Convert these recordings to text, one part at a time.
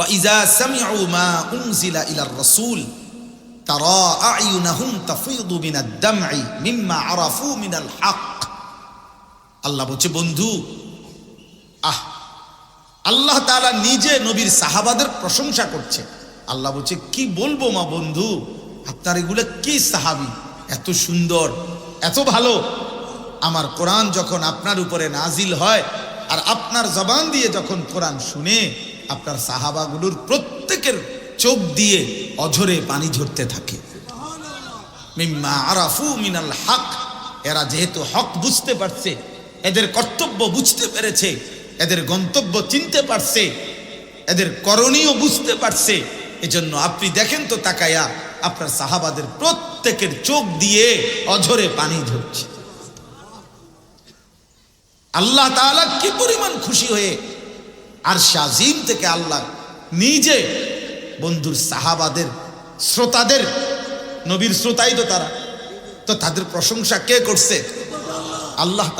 ওয়াইজা সামিউ মা উনজিলা ইলার রাসূল তারা আয়ুনাহুম তাফিদু মিনাদ দামঈ মিম্মা আরাফু মিনাল হক আল্লাহ বলছে, বন্ধু, আহ, আল্লাহ তারা নিজে নবীর সাহাবাদের প্রশংসা করছে। আল্লাহ বলছে, কি বলব মা বন্ধু? আপনার এগুলো কি সাহাবি? এত সুন্দর, এত ভালো। আমার কোরআন যখন আপনার উপরে নাজিল হয় আর আপনার জবান দিয়ে যখন কোরআন শুনে আপনার সাহাবাগুলোর প্রত্যেকের চোখ দিয়ে অঝরে পানি ঝরতে থাকে। মিনাল হক, এরা যেহেতু হক বুঝতে পারছে, এদের কর্তব্য বুঝতে পেরেছে, এদের গন্তব্য চিনতে পারছে, এদের করণীয় বুঝতে পারছে, এজন্য আপনি দেখেন তো তাকায়া আপনার সাহাবাদের প্রত্যেকের চোখ দিয়ে অঝরে পানি ঝরছে। আল্লাহ তাআলা কি পরিমাণ খুশি হয়ে আর শাজিম থেকে আল্লাহ নিজে বন্ধুর সাহাবাদের, শ্রোতাদের, নবীর শ্রোতাই তো তারা। তো তাদের প্রশংসা কে করছে? আল্লাহ।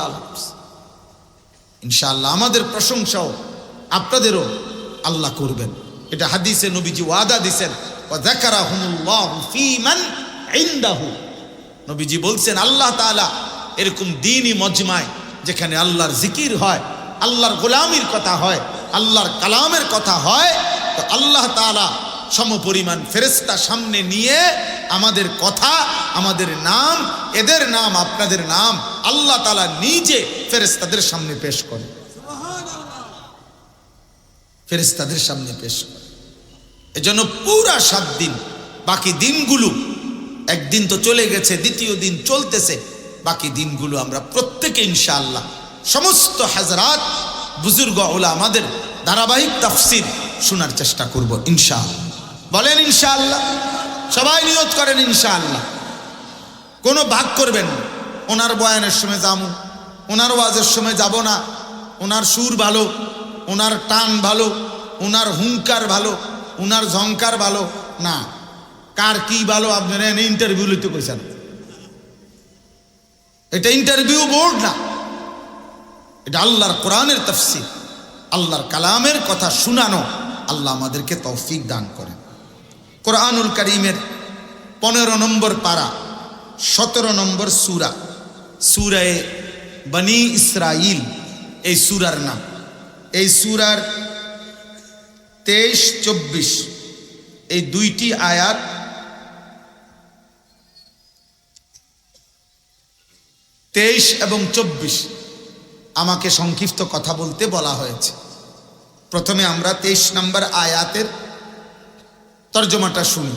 ইনশাআল্লাহ আমাদের প্রশংসাও আপনাদেরও আল্লাহ করবেন। এটা হাদিসে নবীজি ওয়াদা দিছেন নবীজি বলছেন, আল্লাহ তাআলা এরকম দিনই মজমায় যেখানে আল্লাহর জিকির হয়, আল্লাহর গোলামির কথা হয় আল্লাহর কালামের কথা হয়, তো আল্লাহ তাআলা সমপরিমাণ ফেরেস্তা সামনে নিয়ে আমাদের কথা, আমাদের নাম, এদের নাম, আপনাদের নাম আল্লাহ তালা নিজে ফেরেস্তাদের সামনে পেশ করে। ফেরেস্তাদের সামনে পেশ করে। এজন্য পুরা সাত দিন, বাকি দিনগুলো, একদিন তো চলে গেছে, দ্বিতীয় দিন চলতেছে, বাকি দিনগুলো আমরা প্রত্যেকে ইনশাআল্লাহ, সমস্ত হাজরাত, বুজুর্গ ওলা আমাদের ধারাবাহিক তাফসির শোনার চেষ্টা করব, ইনশাআল্লাহ। বলেন, ইনশাআল্লাহ। সবাই নিয়ত করেন, ইনশাআল্লাহ। কোনো ভাগ করবেন ওনার বয়ানের সময় যাব, ওনার ওয়াজের সময় যাব না। ওনার সুর ভালো, ওনার টান ভালো, ওনার হুঙ্কার ভালো, ওনার ঝঙ্কার ভালো, না। কার কি ভালো, আপনারা ইন্টারভিউ লইতে কইছেন। এটা ইন্টারভিউ বোর্ড না। এটা আল্লাহর কোরআনের তফসির। আল্লাহর কালামের কথা শুনানো আল্লাহ আমাদেরকে তৌফিক দান করেন। কোরআনুল করিমের পনেরো নম্বর পারা, সতেরো নম্বর সুরা, সুরায় বনি ইসরাইল এই সুরার নাম। এই সুরার তেইশ, চব্বিশ, এই দুইটি আয়াত তেইশ এবং চব্বিশ আমাকে সংক্ষিপ্ত কথা বলতে বলা হয়েছে। প্রথমে আমরা তেইশ নম্বর আয়াতের তর্জমাটা শুনি।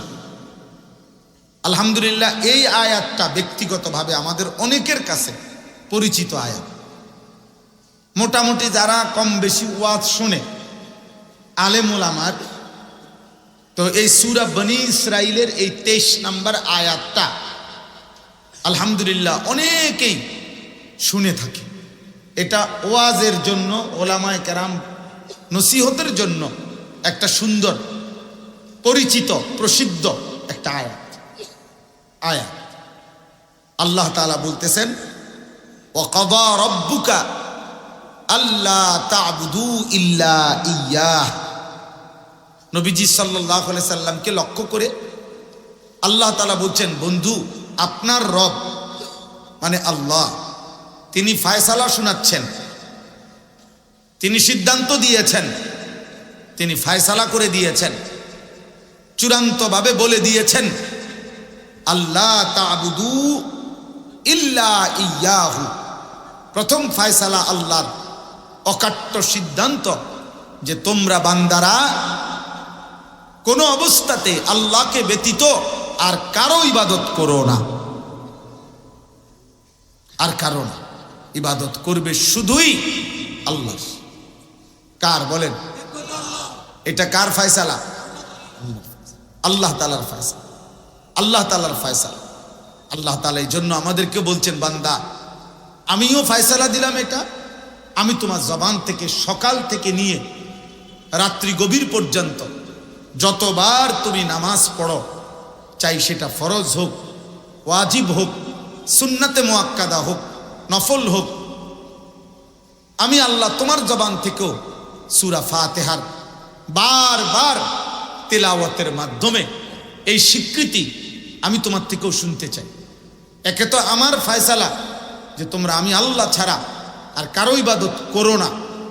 আলহামদুলিল্লাহ, এই আয়াতটা ব্যক্তিগতভাবে আমাদের অনেকের কাছে পরিচিত আয়াত। মোটামুটি যারা কম বেশি ওয়াজ শুনে আলেমুল আমার তো এই সুরা বনি ইসরাইলের এই তেইশ নম্বর আয়াতটা আলহামদুলিল্লাহ অনেকেই শুনে থাকে। এটা ওয়াজের জন্য, ওলামায় কেরাম নসিহতের জন্য একটা সুন্দর, পরিচিত, প্রসিদ্ধ একটা আয়াত। আয়াত। আল্লাহ তাআলা বলতেছেন, ওয়াকাদা রব্বুকা আল্লাহ তাবুদু ইল্লা ইয়াহ। নবীজি সাল্লাহ সাল্লামকে লক্ষ্য করে আল্লাহ তালা বলছেন, বন্ধু, আপনার রব মানে আল্লাহ। তিনি ফায়সালা শোনাচ্ছেন। তিনি সিদ্ধান্ত দিয়েছেন। তিনি ফায়সালা করে দিয়েছেন। চূড়ান্তভাবে বলে দিয়েছেন আল্লাহ তাবুদু ইল্লা ইয়াহু। প্রথম ফায়সালা আল্লাহর অকাট্য সিদ্ধান্ত যে তোমরা বান্দারা কোনো অবস্থাতে আল্লাহকে ব্যতীত আর কারও ইবাদত করো না। আর কারও না। ইবাদত করবে শুধুই আল্লাহ। কার বলেন? এটা কার ফায়সালা? আল্লাহ তালার ফায়সালা। আল্লাহ তালার ফায়সালা। আল্লাহ তালা এই জন্য আমাদেরকে বলছেন, বান্দা, আমিও ফায়সালা দিলাম এটা। আমি তোমার জবান থেকে, সকাল থেকে নিয়ে রাত্রি গভীর পর্যন্ত যতবার তুমি নামাজ পড়ো, চাই সেটা ফরজ হোক, ওয়াজিব হোক, সুন্নাতে মোয়াক্কাদা হোক নফল হোক। আমি আল্লাহ তোমার জবান থেকেও সুরা ফাতেহার বারবার তেলাওয়াতের মাধ্যমে এই স্বীকৃতি আমি তোমার থেকেও শুনতে চাই। একে তো আমার ফয়সালা যে তোমরা আমি আল্লাহ ছাড়া আর কারও ইবাদত করো না,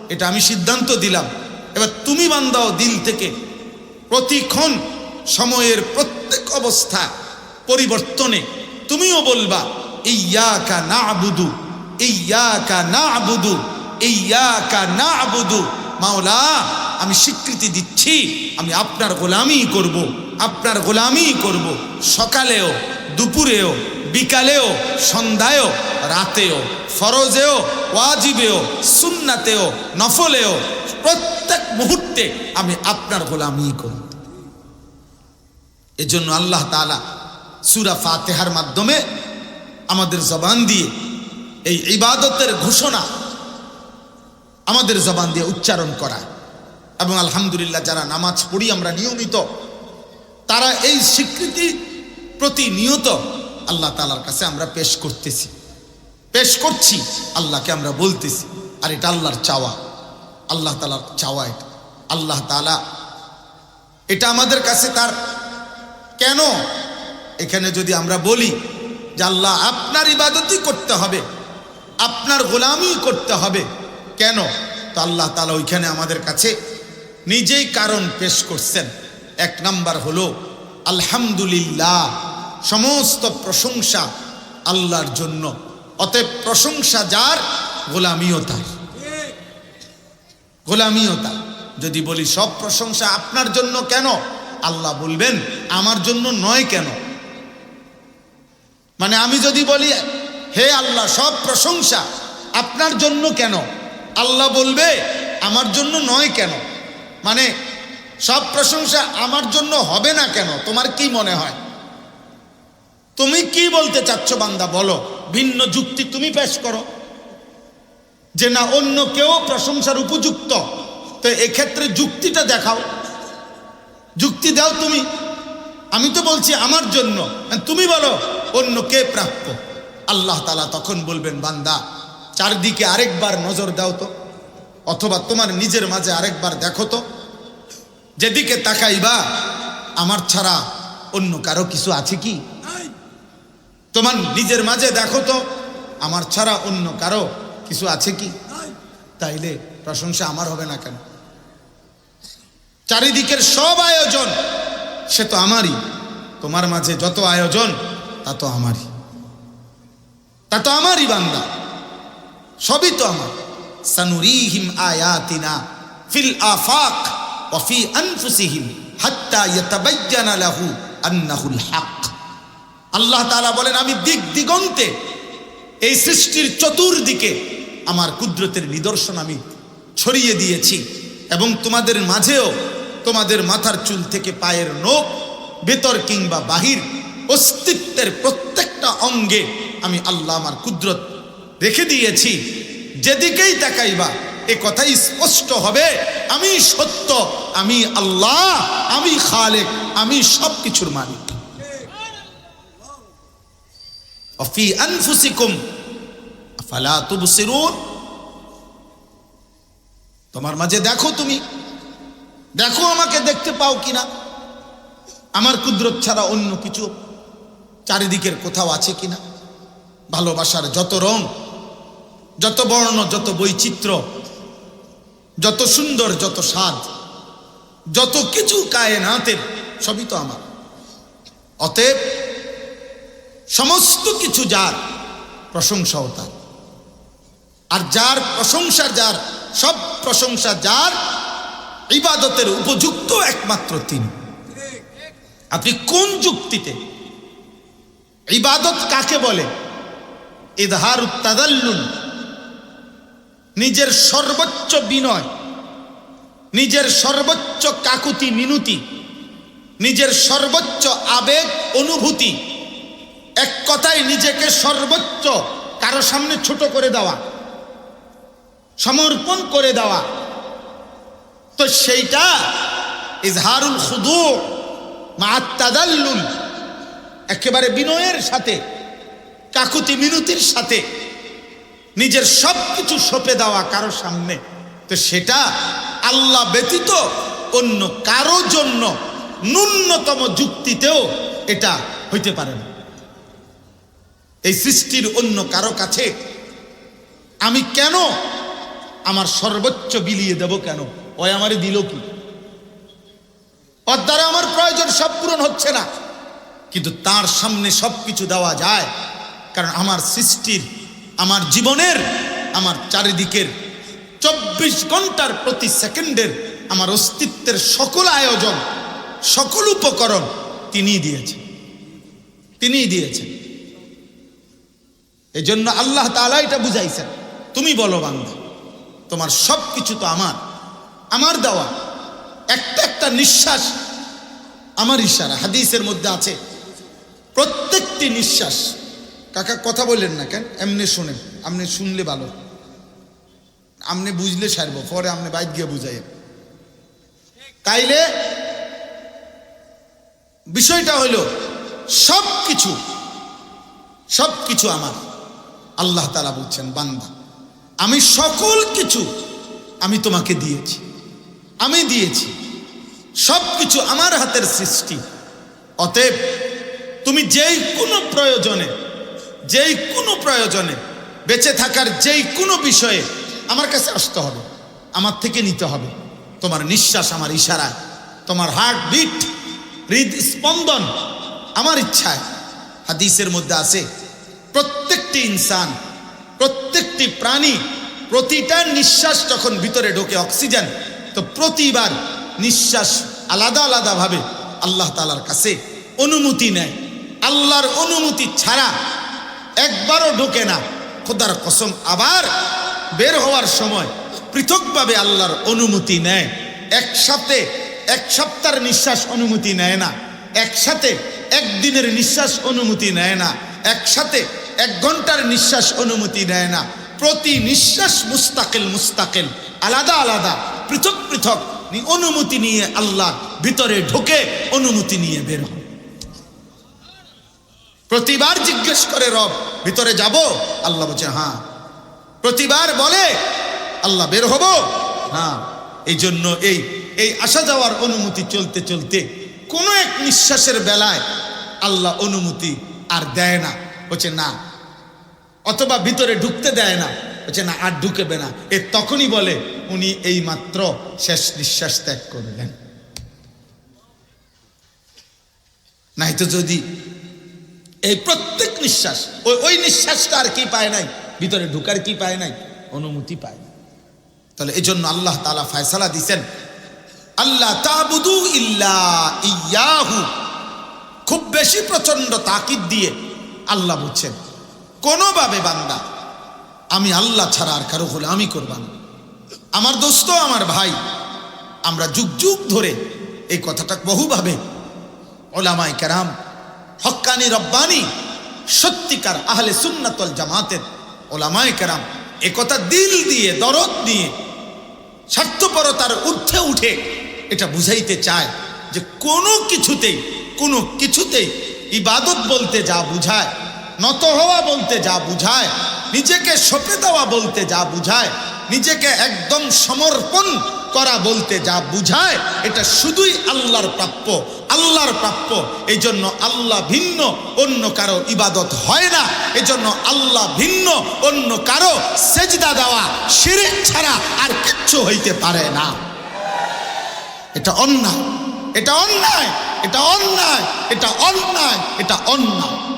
এটা আমি সিদ্ধান্ত দিলাম। এবার তুমি বান্দাও দিল থেকে প্রতিক্ষণ সময়ের প্রত্যেক অবস্থা পরিবর্তনে তুমিও বলবা ইয়াকা না আবুদু ইয়াকা না আবুদু ইয়াকা না আবুদু মাওলা, আমি স্বীকৃতি দিচ্ছি, আমি আপনার গোলামি করব, আপনার গোলামি করব। সকালেও, দুপুরেও, বিকালেও, সন্ধ্যায়ও, রাতেও, ফরজেও, ওয়াজিবেও, সুন্নাতেও, নফলেও, প্রত্যেক মুহূর্তে আমি আপনার গোলামি করব। এজন্য আল্লাহ তালা সুরা ফাতেহার মাধ্যমে আমাদের জবান দিয়ে এই ইবাদতের ঘোষণা আমাদের জবান দিয়ে উচ্চারণ করা। এবং আলহামদুলিল্লাহ যারা নামাজ পড়ি আমরা নিয়মিত, তারা এই স্বীকৃতি প্রতিনিয়ত আল্লাহ তালার কাছে আমরা পেশ করতেছি। পেশ করছি, আল্লাহকে আমরা বলতেছি, আর এটা আল্লাহর চাওয়া। আল্লাহ তালার চাওয়া এটা। আল্লাহ তালা এটা আমাদের কাছে তার। কেন? এখানে যদি আমরা বলি যে আল্লাহ আপনার ইবাদতই করতে হবে, আপনার গোলামি করতে হবে। কেন? তো আল্লাহ তালা ওইখানে আমাদের কাছে নিজেই কারণ পেশ করছেন। এক নাম্বার হলো, আলহামদুলিল্লাহ, সমস্ত প্রশংসা আল্লাহর জন্য। অতএব প্রশংসা যার, গোলামিও তার। গোলামিও তার। যদি বলি সব প্রশংসা আপনার জন্য কেন? আল্লাহ বলবেন, আমার জন্য নয় কেন? মানে আমি যদি বলি, হে আল্লাহ, সব প্রশংসা আপনার জন্য কেন? আল্লাহ বলবে, আমার জন্য নয় কেন? মানে সব প্রশংসা আমার জন্য হবে না কেন? তোমার কি মনে হয়? তুমি কি বলতে চাচ্ছ বান্দা? বলো। ভিন্ন যুক্তি তুমি পেশ করো। যে না, অন্য কেউ প্রশংসার উপযুক্ত। তো এক্ষেত্রে যুক্তিটা দেখাও। যুক্তি দাও তুমি। আমি তো বলছি আমার জন্য। তুমি বলো অন্য কে প্রাপ্য? আল্লাহ তালা তখন বলবেন বান্দা চারদিকে আরেকবার নজর দাও তো অথবা তোমার নিজের মাঝে আরেকবার দেখো তো। যেদিকে তাকাইবা আমার ছাড়া অন্য কারও কিছু আছে কি? তোমার নিজের মাঝে দেখো তো আমার ছাড়া অন্য কারও কিছু আছে কি? তাইলে প্রশংসা আমার হবে না কেন? চারিদিকের সব আয়োজন সে তো আমারই। তোমার মাঝে যত আয়োজন তা তো আমারই। তা তো আমারই বান্দা। সবই তো আমার। সানুরিহিম আয়াতিনা ফিল আফাক ওয়াফি আনফুসিহিম হাত্তা ইয়াতাবায়্যানা লাহু আন্নাহুল হক। আল্লাহ তাআলা বলেন, আমি দিক দিগন্তে এই সৃষ্টির চতুর্দিকে আমার কুদরতের নিদর্শন আমি ছড়িয়ে দিয়েছি এবং তোমাদের মাঝেও তোমাদের মাথার চুল থেকে পায়ের নখ, ভেতর কিংবা বাহির অস্তিত্বের প্রত্যেকটা অঙ্গে আমি আল্লাহ আমার কুদরত রেখে দিয়েছি। যেদিকেই তাকাইবা, এ কথাই স্পষ্ট হবে। আমি সত্য, আমি আল্লাহ, আমি খালেক, আমি সব কিছুর মালিক তোমার মাঝে দেখো তুমি। দেখো আমাকে দেখতে পাও কিনা। আমার কুদরত ছাড়া অন্য কিছু চারিদিকের কোথাও আছে কিনা? ভালোবাসার যত রং, যত বর্ণ, যত বৈচিত্র্য, যত সুন্দর, যত স্বাদ, যত কিছু কায়নাতের, সবই তো আমার। অতএব সমস্ত কিছু যার প্রশংসাও তার। আর যার প্রশংসা যার, সব প্রশংসা যার, ইবাদতের উপযুক্ত একমাত্র তিনি। আপনি কোন যুক্তিতে ইবাদত কাকে বলে? ইদহার উত্তাদাল্লুন নিজের সর্বোচ্চ বিনয়, নিজের সর্বোচ্চ কাকুতি মিনুতি, নিজের সর্বোচ্চ আবেগ অনুভূতি, এক কথায় নিজেকে সর্বোচ্চ কারও সামনে ছোট করে দেওয়া, সমর্পণ করে দেওয়া। তো সেইটা ইজহারুল খুদু মাত্তাদাল্লুল একেবারে বিনয়ের সাথে, কাকুতি মিনতির সাথে নিজের সব কিছু সঁপে দেওয়া কারও সামনে। তো সেটা আল্লাহ ব্যতীত অন্য কারও জন্য ন্যূনতম যুক্তিতেও এটা হইতে পারে না। এই সৃষ্টির অন্য কারও কাছে আমি কেন আমার সর্বোচ্চ বিলিয়ে দেব কেন? ওই আমারে দিল কি? ওর দ্বারা আমার প্রয়োজন সব পূরণ হচ্ছে না। কিন্তু তার সামনে সব কিছু দেওয়া যায়। কারণ আমার সৃষ্টির, আমার জীবনের, আমার চারিদিকের চব্বিশ ঘণ্টার প্রতি সেকেন্ডের আমার অস্তিত্বের সকল আয়োজন, সকল উপকরণ তিনিই দিয়েছেন। তিনিই দিয়েছেন। এই জন্য আল্লাহ তালা এটা বুঝাইছেন। তুমি বলো বান্দা, তোমার সব কিছু তো আমার আমার দেওয়া। একটা একটা নিঃশ্বাস, আমার ইশারা। হাদিসের মধ্যে আছে প্রত্যেকটি নিঃশ্বাস, কাকা কথা বললেন না কেন? এমনি শোনেন আপনি শুনলে ভালো। আপনি বুঝলে সারবো, পরে আপনি বাইক গিয়ে বুঝাই। তাইলে বিষয়টা হইল সব কিছু সব কিছু আমার। আল্লাহ তালা বলছেন, বান্দা, আমি সকল কিছু আমি তোমাকে দিয়েছি। আমি দিয়েছি। সব কিছু আমার হাতের সৃষ্টি। অতএব তুমি যেই কোনো প্রয়োজনে, যেই কোনো প্রয়োজনে বেঁচে থাকার যেই কোনো বিষয়ে আমার কাছে আসতে হবে, আমার থেকে নিতে হবে। তোমার নিঃশ্বাস, আমার ইশারায় তোমার হার্ট বিট হৃদস্পন্দন আমার ইচ্ছায়। হাদিসের মধ্যে আছে, প্রত্যেকটি ইনসান, প্রত্যেকটি প্রাণী প্রতিটা নিঃশ্বাস যখন ভিতরে ঢোকে অক্সিজেন, তো প্রতিবার নিঃশ্বাস আলাদা আলাদাভাবে আল্লাহ তালার কাছে অনুমতি নেয়। আল্লাহর অনুমতি ছাড়া একবারও ঢোকে না। খোদার কসম, আবার বের হওয়ার সময় পৃথকভাবে আল্লাহর অনুমতি নেয়। একসাথে এক সপ্তাহের নিঃশ্বাস অনুমতি নেয় না। একসাথে একদিনের নিঃশ্বাস অনুমতি নেয় না। একসাথে এক ঘণ্টার নিঃশ্বাস অনুমতি নেয় না। প্রতি নিঃশ্বাস মুস্তাকিল মুস্তাকিল, আলাদা আলাদা, পৃথক পৃথক অনুমতি নিয়ে আল্লাহ ভিতরে ঢোকে, অনুমতি নিয়ে বের হয়। প্রতিবার জিজ্ঞেস করে রব, ভিতরে যাব? আল্লাহ বলছে হ্যাঁ। প্রতিবার বলে, আল্লাহ বের হব? হ্যাঁ এই জন্য এই এই আসা যাওয়ার অনুমতি চলতে চলতে কোনো এক নিঃশ্বাসের বেলায় আল্লাহ অনুমতি আর দেয় না। বলছে, না। অথবা ভিতরে ঢুকতে দেয় না। বলছে, না, আর ঢুকেবে না। এ তখনই বলে, উনি এই মাত্র শেষ নিঃশ্বাস ত্যাগ করলেন। নাই তো যদি এই প্রত্যেক নিঃশ্বাস, ওই ওই নিঃশ্বাসটা আর কি পায় নাই? ভিতরে ঢুকার কি পায় নাই? অনুমতি পায় না তাহলে এই জন্য আল্লাহ তালা ফায়সালা দিছেন আল্লাহ তাবুদু ইল্লা ইয়াহু। খুব বেশি প্রচণ্ড তাকিদ দিয়ে আল্লাহ বুঝছেন কোনোভাবে বান্দা, আমি আল্লাহ ছাড়া আর কারও হলে আমি করব না। আমার দোস্ত, আমার ভাই, আমরা যুগ যুগ ধরে এই কথাটা বহুভাবে ওলামাই কেরাম হক্কানি রব্বানি, সত্যিকার আহলে সুন্নাতল জামাতের ওলামায় কেরাম, একথা দিল দিয়ে, দরদ দিয়ে, স্বার্থপরতার ঊর্ধ্বে উঠে এটা বুঝাইতে চায় যে কোনো কিছুতেই কোনো কিছুতেই ইবাদত বলতে যা বুঝায়, নত হওয়া বলতে যা বুঝায়, নিজেকে সঁপে দেওয়া বলতে যা বুঝায়, নিজেকে একদম সমর্পণ করা বলতে যা বুঝায়, এটা শুধুই আল্লাহর প্রাপ্য আল্লাহর প্রাপ্য। এই জন্য আল্লাহ ভিন্ন, অন্য কারও ইবাদত হয় না। এই জন্য আল্লাহ ভিন্ন, অন্য কারও সেজদা দেওয়া, শিরিক ছাড়া আর কিচ্ছু হইতে পারে না। এটা অন্যায় এটা অন্যায় এটা অন্যায় এটা অন্যায় এটা অন্যায়।